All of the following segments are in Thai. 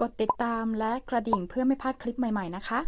กดติดตามและกระดิ่งเพื่อไม่พลาดคลิปใหม่ ๆ นะคะ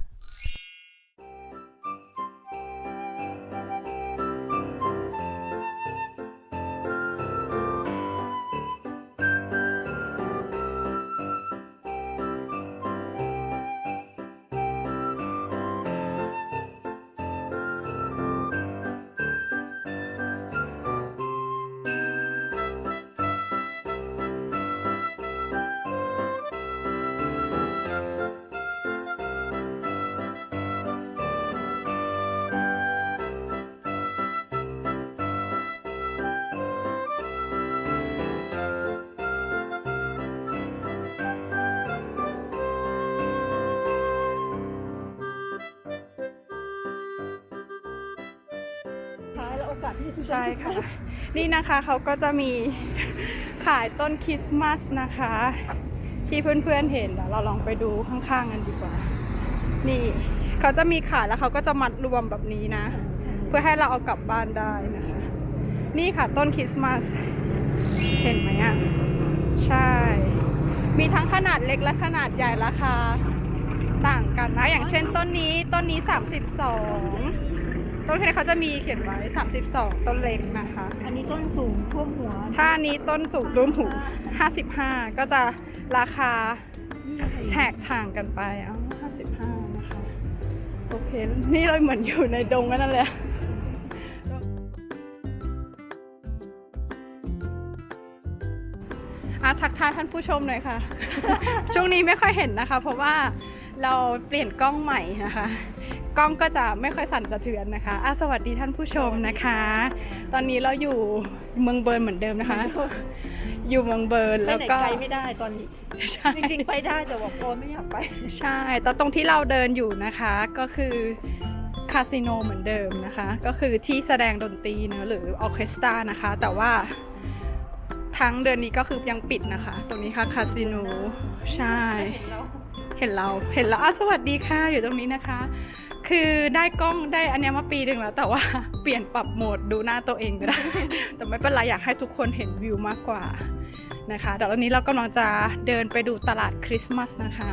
ายแล้วโอกาสที่จะซื้อใช่ค่ะ นี่นะคะเขาก็จะมีขายต้นคริสต์มาสนะคะ ที่เพื่อนๆเห็นเดี๋ยวเราลองไปดูข้างๆกันดีกว่า นี่เขาจะมีขายแล้วเขาก็จะมัดรวมแบบนี้นะ เพื่อให้เราเอากลับบ้านได้นะคะ นี่ค่ะต้นคริสต์มาสเห็นไหมอะใช่ มีทั้งขนาดเล็กและขนาดใหญ่ราคาต่างกันนะ อย่างเช่นต้นนี้ต้นนี้ 32 ต้นนี้เขาจะมีเขียนไว้ 32 ต้นเล็กนะคะ อันนี้ต้นสูงท่วมหัว ถ้าอันนี้ต้นสูงรุ่มหู55 ก็จะราคาแฉกต่างกันไปอ๋อ55 นะคะ โอเค นี่เราเหมือนอยู่ในดงนั่นแหละอะทักทายท่านผู้ชมหน่อยค่ะ ช่วงนี้ไม่ค่อยเห็นนะคะ เพราะว่าเราเปลี่ยนกล้องใหม่นะคะ กล้องก็จะไม่ค่อยสั่นสะเทือนนะคะอะสวัสดีท่านผู้ชมนะคะ ตอนนี้เราอยู่เมืองเบิร์นเหมือนเดิมนะคะ อยู่เมืองเบิร์นไปแล้วไหนก็ ไกลไม่ได้ตอนนี้ ใช่จริงๆ ไปได้แต่ว่าโอนไม่อยากไป ใช่แต่ตรงที่เราเดินอยู่นะคะก็คือคาสิโนเหมือนเดิมนะคะ ก็คือที่แสดงดนตรีเนอะหรือออร์เคสตรานะคะ แต่ว่าทั้งเดือนนี้ก็คือยังปิดนะคะ ตรงนี้ค่ะคาสิโนใช่ เห็นเรา เห็นแล้วอะสวัสดีค่ะอยู่ตรงนี้นะคะ คือได้กล้องได้อันเนี้ยมาปีหนึ่งแล้ว แต่ว่าเปลี่ยนปรับโหมดดูหน้าตัวเองก็ได้ แต่ไม่เป็นไรอยากให้ทุกคนเห็นวิวมากกว่านะคะเดี๋ยววันนี้เรากำลังจะเดินไปดูตลาดคริสต์มาสนะคะ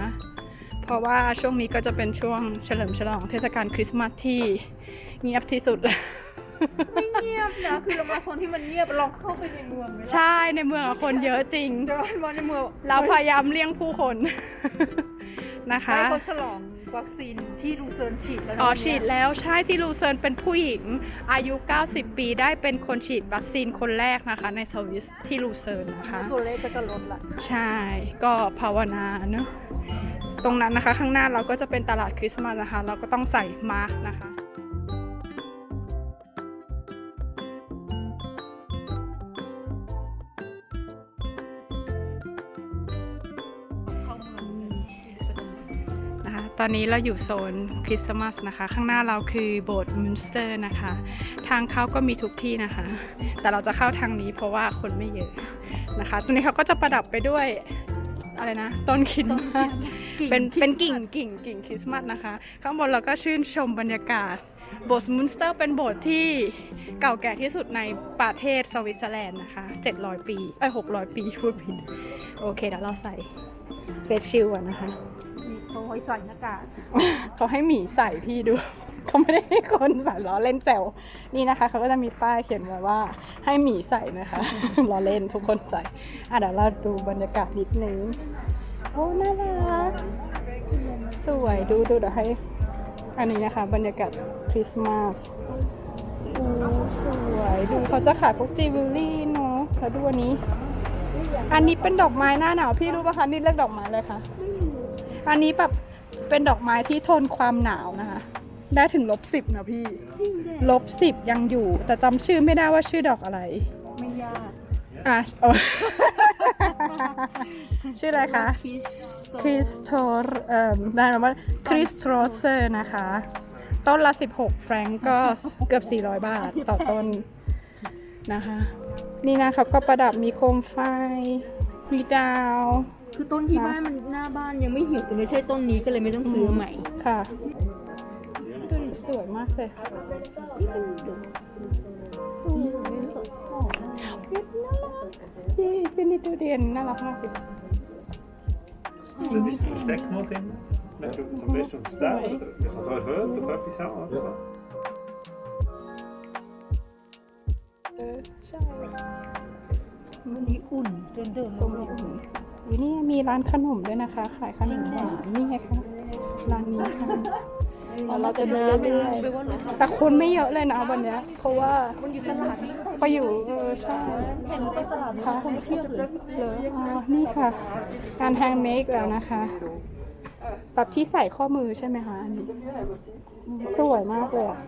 เพราะว่าช่วงนี้ก็จะเป็นช่วงเฉลิมฉลองเทศกาลคริสต์มาสที่เงียบที่สุดแล้วไม่เงียบนะคือเรามาโซนที่มันเงียบลองเข้าไปในเมืองไหมล่ะใช่ในเมืองอะคนเยอะจริง เดินมาในเมืองเราพยายามเลี่ยงผู้คนนะคะ ให้เขาฉลอง วัคซีนที่ลูเซิร์นฉีดแล้วนะอ๋อวันเนี้ยฉีดแล้วใช่ที่ลูเซิร์นเป็นผู้หญิง อายุ 90 ปีได้เป็นคนฉีดวัคซีนคนแรกนะคะ ในสวิสที่ลูเซิร์นนะคะ ตัวเลขก็จะลดละใช่ก็ภาวนาเนอะตรงนั้นนะคะ ข้างหน้าเราก็จะเป็นตลาดคริสต์มาสนะคะ เราก็ต้องใส่มาสก์นะคะ ตอนนี้เราอยู่โซนคริสต์มาสนะคะ ข้างหน้าเราคือโบสถ์มินสเตอร์นะคะ ทางเข้าก็มีทุกที่นะคะ แต่เราจะเข้าทางนี้เพราะว่าคนไม่เยอะนะคะ ตรงนี้เขาก็จะประดับไปด้วยอะไรนะต้นคริสต์มาสเป็นเป็นกิ่งกิ่งกิ่งคริสต์มาสนะคะ ข้างบนเราก็ชื่นชมบรรยากาศ โบสถ์มินสเตอร์เป็นโบสถ์ที่เก่าแก่ที่สุดในประเทศสวิตเซอร์แลนด์นะคะ 700 ปีเอ้ย600 ปีพูดผิดโอเคเดี๋ยวเราใส่เฟสชิลก่อนนะคะ มีเขาไว้ใส่หน้ากาก เขาให้หมีใส่พี่ดู เขาไม่ได้ให้คนใส่ล้อเล่นแซวนี่นะคะ เขาก็จะมีป้ายเขียนไว้ว่าให้หมีใส่นะคะล้อเล่นทุกคนใส่อะเดี๋ยวเราดูบรรยากาศนิดนึงโอ้น่ารักสวยดูดูเดี๋ยวให้ อันนี้นะคะ บรรยากาศคริสต์มาสโอ้สวยดูเขาจะขายพวกจิวเวลรี่เนาะแล้วดูอันนี้ อันนี้เป็นดอกไม้หน้าหนาวพี่รู้ปะคะนี่เลือกดอกไม้เลยค่ะอันนี้แบบ เป็นดอกไม้ที่ทนความหนาวนะคะ ได้ถึงลบสิบนะพี่ จริงเด็ลบสิบยังอยู่ แต่จำชื่อไม่ได้ว่าชื่อดอกอะไร ไม่ยากอะโอ้ ชื่ออะไรคะคริสคริสโตรเอ่อได้มาว่าคริสโตรเซอร์นะคะ ต้นละ 16 แฟรงก์ก็เกือบ 400 บาทต่อต้นนะคะ นี่นะเขาก็ประดับมีโคมไฟ มีดาว คือต้นที่บ้านมันหน้าบ้านยังไม่เหี่ยวแต่ไม่ใช่ต้นนี้ก็เลยไม่ต้องซื้อใหม่ ค่ะดูดิสวยมากเลยสวยเฮ้ยน่ารักพี่พี่นี่ดูเดียนน่ารักมากเลยใช่ precies. De stekknot in. Met de zo'n beetje zo'n stijl. Je gaat zo even, dat heb je zo. Ja. เออใช่วันนี้อุ่นเดินเดินตรงนี้ อุ่นวินี่มีร้านขนมด้วยนะคะ ขายขนมหวานนี่ไงคะร้านนี้ค่ะเดี๋ยวเราจะเดินเรื่อยไปว่าหนูๆแต่คนไม่เยอะเลยนะวันเนี้ยเพราะว่ามันอยู่ตลาดนี้ไปอยู่เออใช่เห็นไปตลาดนี้คนเพียบเลยเลยอ๋อนี่ค่ะงานแฮงเมคแล้วนะคะแบบที่ใส่ข้อมือใช่ไหมคะอันนี้สวยมากเลยอะ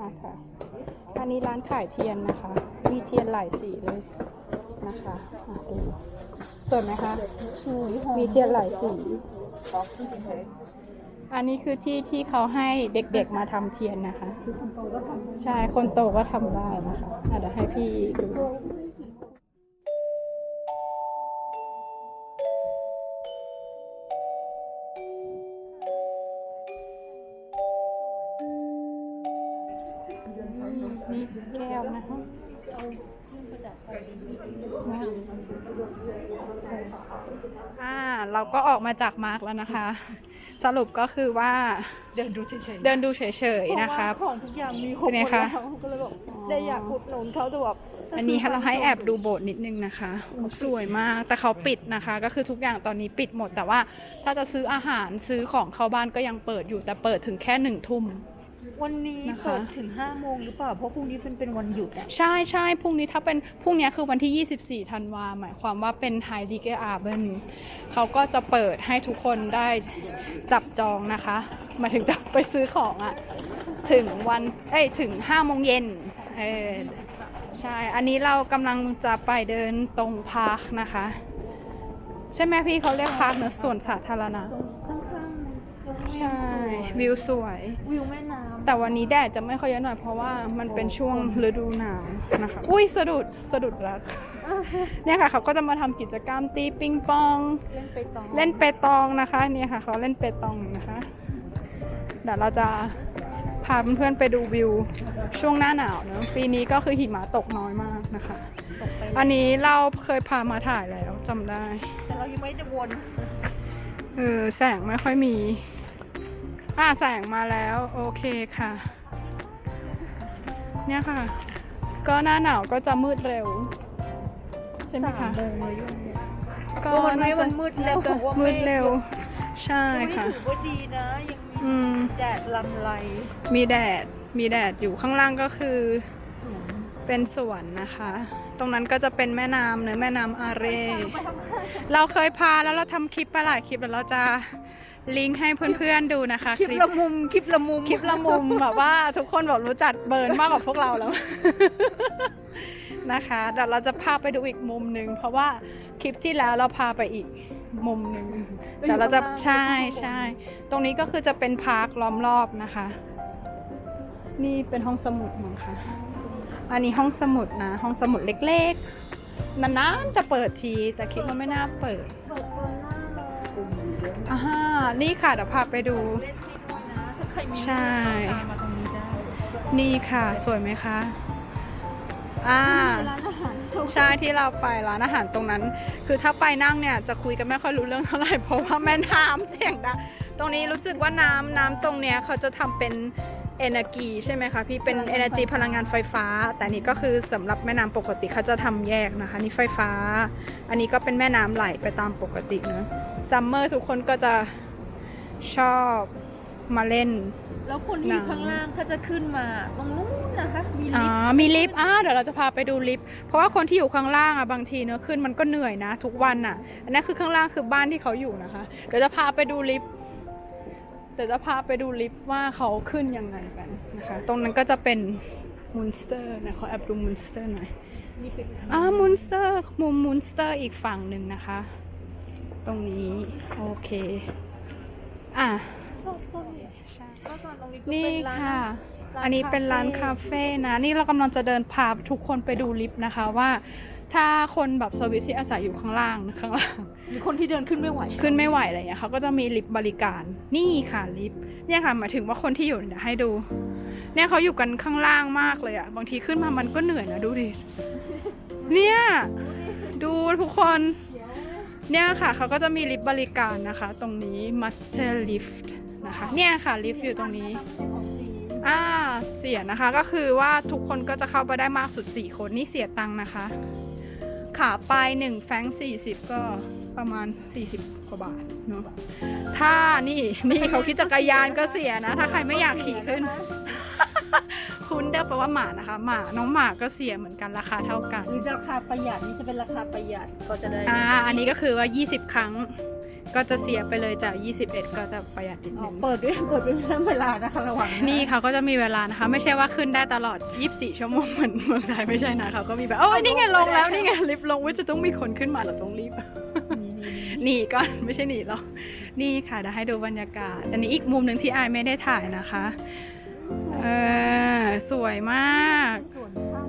อะค่ะอันนี้ร้านขายเทียนนะคะ มีเทียนหลายสีเลย นะคะอะดูสวยไหมคะ มีเทียนหลายสี อันนี้คือที่ที่เขาให้เด็กๆมาทำเทียนนะคะ ใช่ คนโตก็ทำได้นะคะอะเดี๋ยวให้พี่ดู อ่าเราก็ออกมาจากมาร์กแล้วนะคะ สรุปก็คือว่าเดินดูเฉยๆเดินดูเฉยๆนะคะ เพราว่าของทุกอย่างมีครบเป็นหไงมดคะแล้วก็เลยแบบได้อยากอุดหนุนเขาแต่แบบอันนี้เราให้แอบดูโบสถ์นิดนึงนะคะสวยมากแต่เขาปิดนะคะ ก็คือทุกอย่างตอนนี้ปิดหมด แต่ว่าถ้าจะซื้ออาหารซื้อของเข้าบ้านก็ยังเปิดอยู่แต่เปิดถึงแค่หนึ่งทุ่ม วันนี้นะคะ เปิดถึงห้าโมงหรือเปล่า เพราะพรุ่งนี้เป็นเป็นวันหยุดอะใช่ใช่พรุ่งนี้ถ้าเป็นพรุ่งนี้คือวันที่ 24 ธันวาหมายความว่าเป็นไฮดิเกอาเบนเขาก็จะเปิดให้ทุกคนได้จับจองนะคะหมายถึงจะไปซื้อของอะถึงวันเอ้ยถึง5โมงเย็นเออใช่ อันนี้เรากำลังจะไปเดินตรงพาร์คนะคะ ใช่ไหมพี่เขาเรียกพาร์คเนอะสวนสาธารณะข้างๆตรงนี้ใช่วิวสวย วิวแม่น้ำ แต่วันนี้แดดจะไม่ค่อยเยอะหน่อยเพราะว่ามันเป็นช่วงฤดูหนาวนะคะ อุ้ยสะดุดสะดุดรัก เนี่ยค่ะเขาก็จะมาทำกิจกรรมตีปิงปอง เล่นไปต่อเล่นเปตองนะคะเนี่ยค่ะเขาเล่นเปตองนะคะเดี๋ยวเราจะพาเพื่อนๆไปดูวิวช่วงหน้าหนาวเนอะปีนี้ก็คือหิมะตกน้อยมากนะคะตกไปอันนี้เราเคยพามาถ่ายแล้วจำได้ แต่เรายังไม่ได้วนเออแสงไม่ค่อยมี อ่าแสงมาแล้วโอเคค่ะ เนี่ยค่ะ ก็หน้าหนาวก็จะมืดเร็ว ใช่ไหมคะโมงเลยยุ่งเนี่ยก็ก็วันนี้าจะมันมืดแล้วน่าจะว่ามืเมดฆเร็ว ใช่ไม่ค่ะ ถือว่าดีนะ ยังอืมีม แดดลำไรมีแดด มีแดดอยู่ข้างล่างก็คือสวนเป็นสวนนะคะ ตรงนั้นก็จะเป็นแม่น้ำเนื้อะแม่น้ำอาเร เราเคยพาแล้วเราทำคลิปไปหลายคลิปแล้วเราจะ ลิงก์ให้เพื่อนๆดูนะคะคลิปละมุมคลิปละมุมคลิปละมุมแบบว่าทุกคนบอกรู้จักเบิร์นมากกว่าพวกเราแล้วนะคะเดี๋ยวเราจะพาไปดูอีกมุมหนึ่งเพราะว่าคลิปที่แล้วเราพาไปอีกมุมหนึ่งแต่เราจะใช่ใช่ตรงนี้ก็คือจะเป็นพาร์คล้อมรอบนะคะ นี่เป็นห้องสมุดมั้งคะอันนี้ห้องสมุดนะ ห้องสมุดเล็กๆนานๆจะเปิดทีแต่คิดว่าไม่น่าเปิดอ่าฮะ นี่ค่ะเดี๋ยวพาไปดูถ้าใครมีใช่ตามมาตรงนี้ได้นี่ค่ะ สวยไหมคะ อ่าร้านอาหารใช่ที่เราไปร้านอาหารตรงนั้น คือถ้าไปนั่งเนี่ยจะคุยกันไม่ค่อยรู้เรื่องเท่าไหร่เพราะว่าแม่น้ำเสียงดังตรงนี้รู้สึกว่าน้ำน้ำตรงเนี้ยเขาจะทำเป็น energy ใช่ไหมคะพี่เป็น energy พลังงานไฟฟ้า แต่นี่ก็คือสำหรับแม่น้ำปกติเขาจะทำแยกนะคะ นี่ไฟฟ้า อันนี้ก็เป็นแม่น้ำไหลไปตามปกติเนอะซัมเมอร์ทุกคนก็จะ ชอบมาเล่น แล้วคนที่อยู่ข้างล่างเขาจะขึ้นมาตรงนู้นนะคะ มีอ๋อลิฟต์มีลิฟต์อ่าเดี๋ยวเราจะพาไปดูลิฟต์ เพราะว่าคนที่อยู่ข้างล่างอะบางทีเนอะขึ้นมันก็เหนื่อยนะ ทุกวันอะ อันนี้คือข้างล่างคือบ้านที่เขาอยู่นะคะ เดี๋ยวจะพาไปดูลิฟต์ เดี๋ยวจะพาไปดูลิฟต์ว่าเขาขึ้นยังไงกันนะคะ ตรงนั้นก็จะเป็นมูนสเตอร์นะขอแอบดูมูนสเตอร์หน่อย นี่เป็นอ่ามูนสเตอร์มุมมูนสเตอร์อีกฝั่งหนึ่งนะคะ ตรงนี้ โอเค อะชอบต้นนี้ใช่เมื่อก่อนตรงนี้ก็นี่เป็นร้านค่ะร้านอันนี้เป็นร้านคาคาเฟ่เฟ่นะ นี่เรากำลังจะเดินพาทุกคนไปดูลิฟต์นะคะว่า ถ้าคนแบบเซอร์วิสที่อาศัยอยู่ข้างล่างนะข้างล่างหรือคนที่เดินขึ้นไม่ไหว ขึ้นไม่ไหวอะไรเงี้ยเขาก็จะมีลิฟต์บริการนี่ค่ะลิฟต์เนี่ยค่ะหมายถึงว่าคนที่อยู่เดี๋ยวให้ดู เนี่ยเขาอยู่กันข้างล่างมากเลยอะบางทีขึ้นมามันก็เหนื่อยนะดูดิเนี่ยดูทุกคน เนี่ยค่ะเขาก็จะมีลิฟต์บริการนะคะ ตรงนี้ Master Lift นะคะ เนี่ยค่ะลิฟต์อยู่ตรงนี้อ่าเสียนะคะก็คือว่าทุกคนก็จะเข้าไปได้มากสุด 4 คนนี่เสียตังค์นะคะ ขาไป1แฟง40 ก็ประมาณ 40 กว่าบาทเนาะถ้านี่นี่เขาคิดจักรยานก็เสียนะ ถ้าใครไม่อยากขี่ขึ้น คุณเดอร์แปลว่าหมานะคะ หมาน้องหมาก็เสียเหมือนกันราคาเท่ากันหรือจะราคาประหยัดนี่จะเป็นราคาประหยัดก็จะได้อ่าอันนี้ก็คือว่า 20 ครั้ง ก็จะเสียไปเลยจาก 21 ก็จะประหยัดนิดอ๋นึองเปิดด้วยเปิดเป็นเรื่องเวลานะคะระหว่างะนี่เขาก็จะมีเวลานะคะ ไม่ใช่ว่าขึ้นได้ตลอด 24 ชั่วโมงเหมือนเมืองไทยไม่ใช่นะเขาก็มีแบบโอ้ยนี่ไงลงแล้วนี่ไงลิฟต์ลงว่าจะต้องมีคนขึ้นมาเราต้องรีบ หนีก่อน ไม่ใช่หนีหรอกนี่ค่ะเดี๋ยวให้ดูบรรยากาศ อันนี้อีกมุมหนึ่งที่อายไม่ได้ถ่ายนะคะ เออสวยมากส่วนเข้า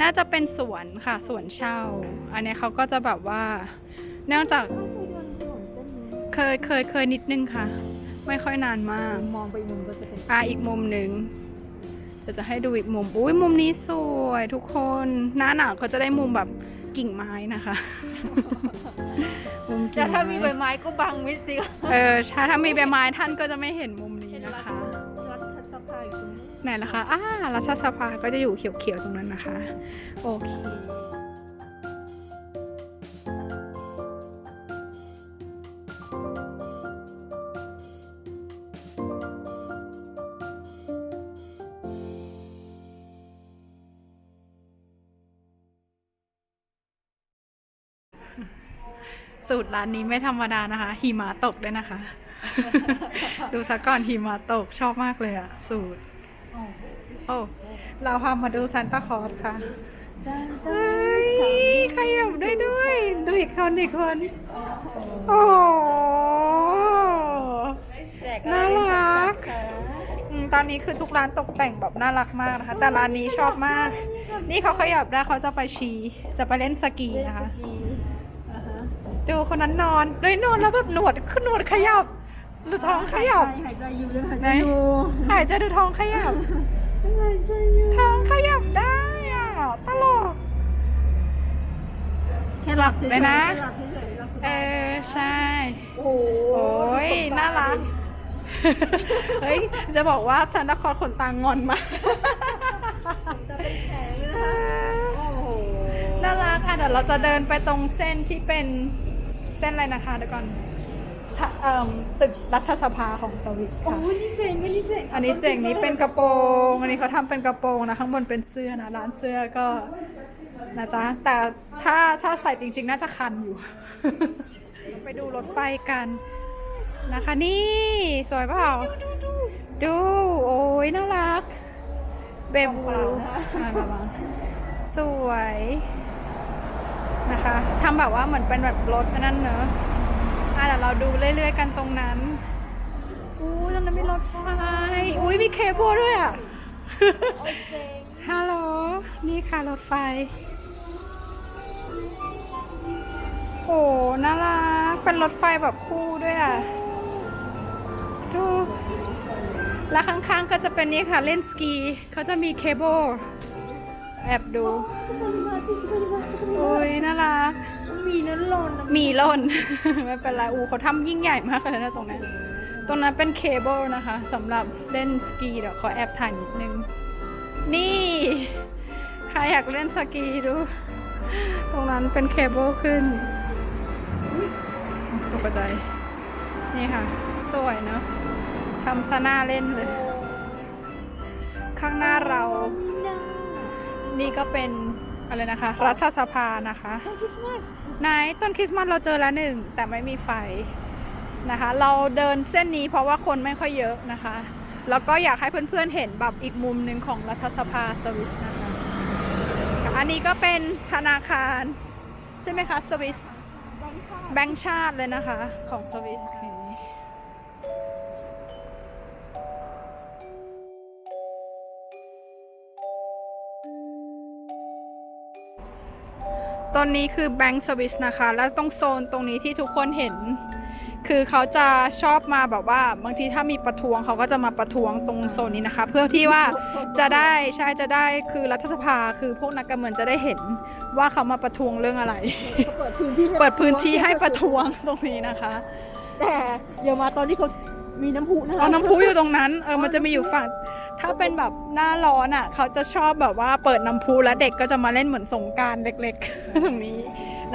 น่าจะเป็นสวนค่ะสวนเช่า อันนี้เขาก็จะแบบว่า เนื่องจากไม่เคยเดินถนนเส้นนี้เคยเคยเคยนิดนึงค่ะ ไม่ค่อยนานมาก มองไปอีกมุมก็จะเป็นอะอีกมุมหนึ่งเดี๋ยวจะให้ดูอีกมุมอุ้ยมุมนี้สวยทุกคนหน้าหนาวเขาจะได้มุมแบบกิ่งไม้นะคะมุมกิ่แต่งถ้ามีใบไม้ไม้ก็บังมิดสิเออใช่ถ้ามีใบไม้ท่านก็จะไม่เห็นมุมนี้เห็นนะรัฐคะ ไหนล่ะคะอ่ารัฐสภาก็จะอยู่เขียวๆตรงนั้นนะคะ โอเคสูตรร้านนี้ไม่ธรรมดานะคะ หิมะตกด้วยนะคะ ดูซะก่อนหิมะตกชอบมากเลยอะสูตร โอ้ เราพามาดูซันตาคลอสค่ะเฮ้ยขยับได้ด้วย ดูอีกคนอีกคน โอ้โหแจกน่ารักอืมตอนนี้คือทุกร้านตกแต่งแบบน่ารักมากนะคะ แต่ร้านนี้ชอบมาก นี่เขาขยับได้เขาจะไปชี จะไปเล่นสกีเล่นนะสคะกีอ่าฮะดูคนนั้นนอนด้วยนอนแล้วแบบหนวดขึ้นหนวดขยับ หรือท้องขยับ หายใจอยู่เลยหายไหใจนอยู่หายใจดูท้องขยับ หายใจอยู่ท้องขยับได้อะตลกแค่หลับเฉยๆไปนะแค่หลับเฉยๆหลับสเอบายอใช่โอ้โหโอ้ยน่ารัก เฮ้ย จะบอกว่าซันตาคลอสขนตางอนมากจะเป็นแผลเลยนะคะโอ้โหน่ารักอะเดี๋ยวเราจะเดินไปตรงเส้นที่เป็นเส้นอะไรนะคะเดี๋ยวก่อนถ้า เอ่มตึกรัฐสภาของสวิตโอ้ค่ะ ยนี่เจ๋งอันนี้เจ๋งอันนี้เจ๋งนี้เป็นกระโปรง อันนี้เขาทำเป็นกระโปรงนะ ข้างบนเป็นเสื้อนะ ร้านเสื้อก็นะจ๊ะ แต่ถ้าถ้าใส่จริง ๆ น่าจะคันอยู่ ไปดูรถไฟกันนะคะ นี่สวยเปล่า ดู โอ้ยน่ารัก เบบูอะระวังสวยนะคะทำแบบว่าเหมือนเป็นแบบรถอันนั่นเนอะ อะเดี๋ยวเราดูเรื่อยๆกันตรงนั้นอู้ตรงนั้นมีรถไฟ อุ้ยมีเคเบิลด้วยอะ ฮัลโหล นี่ค่ะรถไฟ โอ้ น่ารัก เป็นรถไฟแบบคู่ด้วยอะ ดู แล้วข้างๆก็จะเป็นนี่ค่ะเล่นสกี เขาจะมีเคเบิลแอบดู อุ้ยน่ารัก มีนั่นหล่นนะมีล่น ไม่เป็นไรอูเขาทำยิ่งใหญ่มากเลยนะตรงนั้นตรงนั้นเป็นเคเบิลนะคะสำหรับเล่นสกีเดี๋ยวขอแอบถ่ายนิดนึง นี่ ใครอยากเล่นสกีดู ตรงนั้นเป็นเคเบิลขึ้นตกใจนี่ค่ะ สวยเนอะทำซะหน้าเล่นเลย ข้างหน้าเรา นี่ก็เป็น อะไรนะคะ รัฐสภานะคะคริสต์มาสไหนต้นคริสต์มาสเราเจอแล้วหนึ่งแต่ไม่มีไฟนะคะ เราเดินเส้นนี้เพราะว่าคนไม่ค่อยเยอะนะคะ แล้วก็อยากให้เพื่อนๆเห็นแบบอีกมุมหนึ่งของรัฐสภาสวิสนะคะอันนี้ก็เป็นธนาคาร ใช่ไหมคะสวิสแบงค์ชาติแบงค์ชาติเลยนะคะของสวิส นนี้คือแบงค์สวิสนะคะ แล้วตรงโซนตรงนี้ที่ทุกคนเห็น คือเขาจะชอบมาแบบว่า บางทีถ้ามีประท้วงเขาก็จะมาประท้วงตรงโซนนี้นะคะ เพื่อที่ว่าจะได้ใช่จะได้คือรัฐสภาคือพวกนักการเมืองจะได้เห็นว่าเขามาประท้วงเรื่องอะไรเขาเปิดพื้นที่ให้เปิดพื้นที่ให้ประท้วงตรงนี้นะคะ แต่อย่ามาตอนที่เขามีน้ำพุนะคะเอาน้ำพุอยู่ตรงนั้นเออมันจะมีอยู่ฝั่ง ถ้าเป็นแบบหน้าร้อนอะ เขาจะชอบแบบว่าเปิดน้ำพุแล้วเด็กก็จะมาเล่นเหมือนสงการเล็กๆ ตรงนี้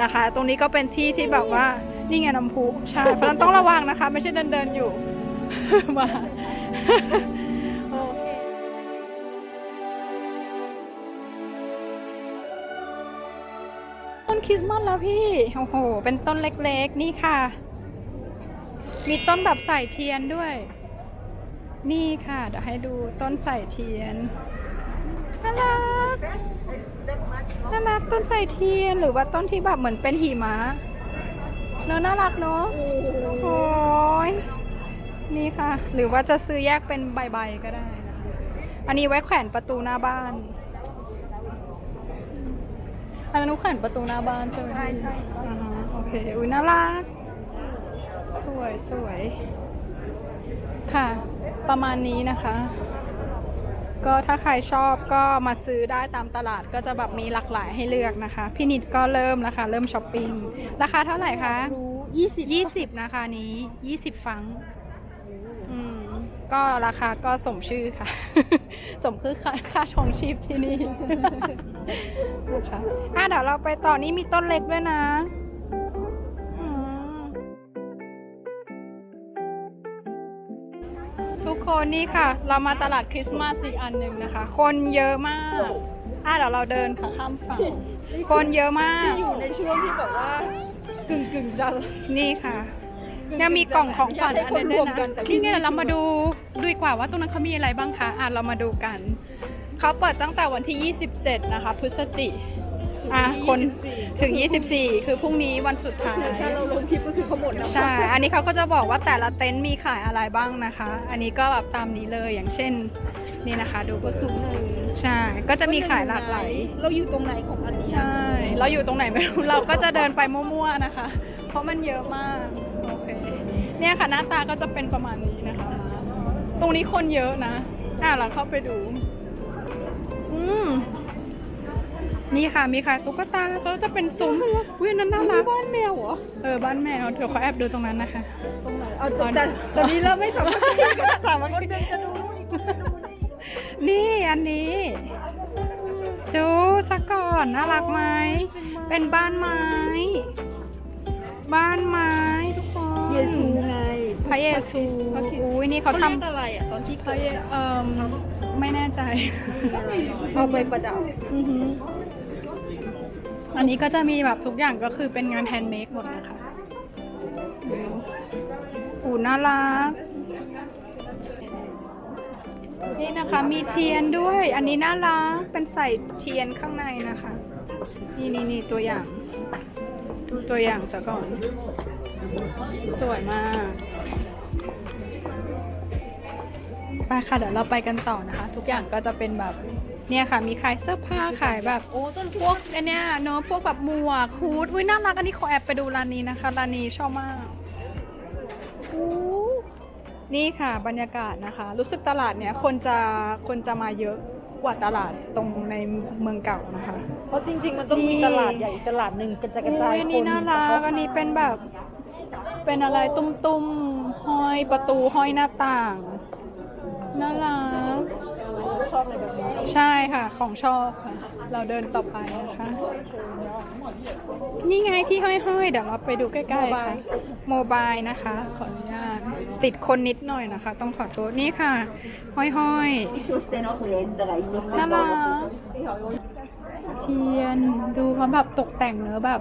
นะคะ ตรงนี้ก็เป็นที่ที่แบบว่านี่ไงน้ำพุใช่เพราะฉะนั้นต้องระวังนะคะ ไม่ใช่เดินเดินอยู่มาโอเคต้นคริสต์มาสแล้วพี่ โอ้โห เป็นต้นเล็กๆ นี่ค่ะ มีต้นแบบใส่เทียนด้วย นี่ค่ะ เดี๋ยวให้ดูต้นใส่เทียนน่ารักน่ารักต้นใส่เทียนหรือว่าต้นที่แบบเหมือนเป็นหิมะเนอะน่ารักเนอะโอ้ยนี่ค่ะ หรือว่าจะซื้อแยกเป็นใบๆก็ได้นะะอันนี้ไว้แขวนประตูหน้าบ้าน อันนั้นแขวนประตูหน้าบ้านใช่ไหมใช่ใช่โอเค อุ้ยน่ารัก สวยสวยค่ะ ประมาณนี้นะคะ ก็ถ้าใครชอบก็มาซื้อได้ตามตลาดก็จะแบบมีหลากหลายให้เลือกนะคะ พี่นิดก็เริ่มนะคะเริ่มช้อปปิ้ง ราคาเท่าไหร่คะรู้ยี่สิบ20นะคะนี้20ฟังก์อืมก็ราคาก็สมชื่อค่ะ สมคือค่าค่าชองชีพที่นี่นะคะอะเดี๋ยวเราไปต่อนี้มีต้นเล็กด้วยนะ ทุกคนนี่ค่ะ เรามาตลาดคริสต์มาสอีกอันหนึ่งนะคะ คนเยอะมากอะเดี๋ยวเราเดินค่ะข้ามฝั่ง คนเยอะมาก อยู่ในช่วงที่แบบว่ากึ่งกึ่งๆจะนี่ค่ะเนี่ยมีกล่องของขวัญอันนั้นด้วยนะนี่ไงเรามาดูดูดีกว่าว่าตรงนั้นเขามีอะไรบ้างคะอะเรามาดูกัน เขาเปิดตั้งแต่วันที่ 27 นะคะ พฤศจิ อะคนถึง 24 คือพรุ่งนี้วันสุดท้ายแค่เราลงคลิปก็คือเขาหมดแล้วใช่ อันนี้เขาก็จะบอกว่าแต่ละเต็นท์มีขายอะไรบ้างนะคะ อันนี้ก็แบบตามนี้เลยอย่างเช่นนี่นะคะ ดูกดสูงหนึ่งใช่ ก็จะมีขายหลากหลาย เราอยู่ตรงไหนของอันนี้ใช่ เราอยู่ตรงไหนไม่รู้ เราก็จะเดินไปมั่วๆนะคะ เพราะมันเยอะมาก โอเค เนี่ยค่ะหน้าตาก็จะเป็นประมาณนี้นะคะ ตรงนี้คนเยอะนะ อะเราเข้าไปดู อืม นี่ค่ะมีขายตุ๊กตาเขาจะเป็นซุ้มอุ้ยอันนั้นน่ารักบ้านแมวเหรอเออบ้านแมวเดี๋ยวขอแอบดูตรงนั้นนะคะ ตรงไหนเอาแต่ตอนนี้เราไม่สามารถที่จะสามารถคนเดินจะดูนู่นอีกคนจะดูนี่นี่อันนี้ดูสักก่อนน่ารักไหมเป็นบ้านไม้ บ้านไม้ทุกคนเยซูไงพระเยซูอุ้ยนี่เขาเขาททำอะไรอะตอนที่ำพระเยเอ่มไม่แน่ใจเอาไปประดับ อันนี้ก็จะมีแบบทุกอย่างก็คือเป็นงานแฮนด์เมดหมดนะคะดูอูน่ารักนี่นะคะมีเทียนด้วย อันนี้น่ารักเป็นใส่เทียนข้างในนะคะ นี่นี่นี่ตัวอย่าง ดูตัวอย่างซะก่อน สวยมากไปค่ะเดี๋ยวเราไปกันต่อนะคะ ทุกอย่างก็จะเป็นแบบ เนี่ยค่ะมีขายเสื้อผ้าขายแบบโอ้ต้นพวกอันเนี้ยเนอะพวกแบบหมวกฮูดอุ้ยน่ารักอันนี้ขอแอบไปดูร้านนี้นะคะร้านนี้ชอบมากอู้นี่ค่ะบรรยากาศนะคะ รู้สึกตลาดเนี้ยคนจะคนจะมาเยอะกว่าตลาดตรงในเมืองเก่านะคะ เพราะจริง ๆ มันต้องมีตลาดใหญ่อีกตลาดหนึ่งกระจายกระจายอุ้ยอันคนี้นน่ารักอันนี้เป็นแบบเป็นอะไรตุ้มๆห้อยประตูห้อยหน้าต่างน่ารัก ชอบอะไรแบบนี้ใช่ค่ะ ของชอบค่ะ เราเดินต่อไปนะคะ นี่ไงที่ห้อยๆ เดี๋ยวเราไปดูใกล้ๆค่ะโมบายนะคะ ขออนุญาตติดคนนิดหน่อยนะคะ ต้องขอโทษนี่ค่ะ ห้อยๆน่ารักเทียน ดูเขาแบบตกแต่งเนอะแบบ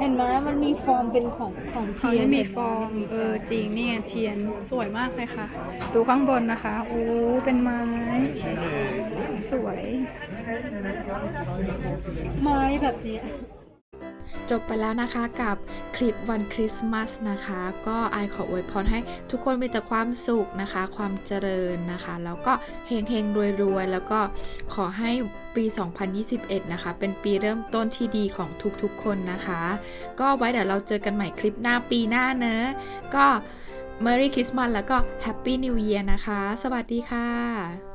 เห็นไหมมันมีฟอร์มเป็นของของเขาเทียนจะมีฟอร์มเออจริงนี่ไงเทียนสวยมากเลยค่ะ ดูข้างบนนะคะโอ้เป็นไม้ สวย ไม้แบบนี้ จบไปแล้วนะคะกับคลิปวันคริสต์มาสนะคะ ก็ไอขออวยพรให้ทุกคนมีแต่ความสุขนะคะ ความเจริญนะคะ แล้วก็เฮงเฮงรวยรวยแล้วก็ขอให้ปี 2021 นะคะ เป็นปีเริ่มต้นที่ดีของทุกๆคนนะคะ ก็ไว้เดี๋ยวเราเจอกันใหม่คลิปหน้าปีหน้าเนอะก็ Merry Christmas แล้วก็ Happy New Year นะคะ สวัสดีค่ะ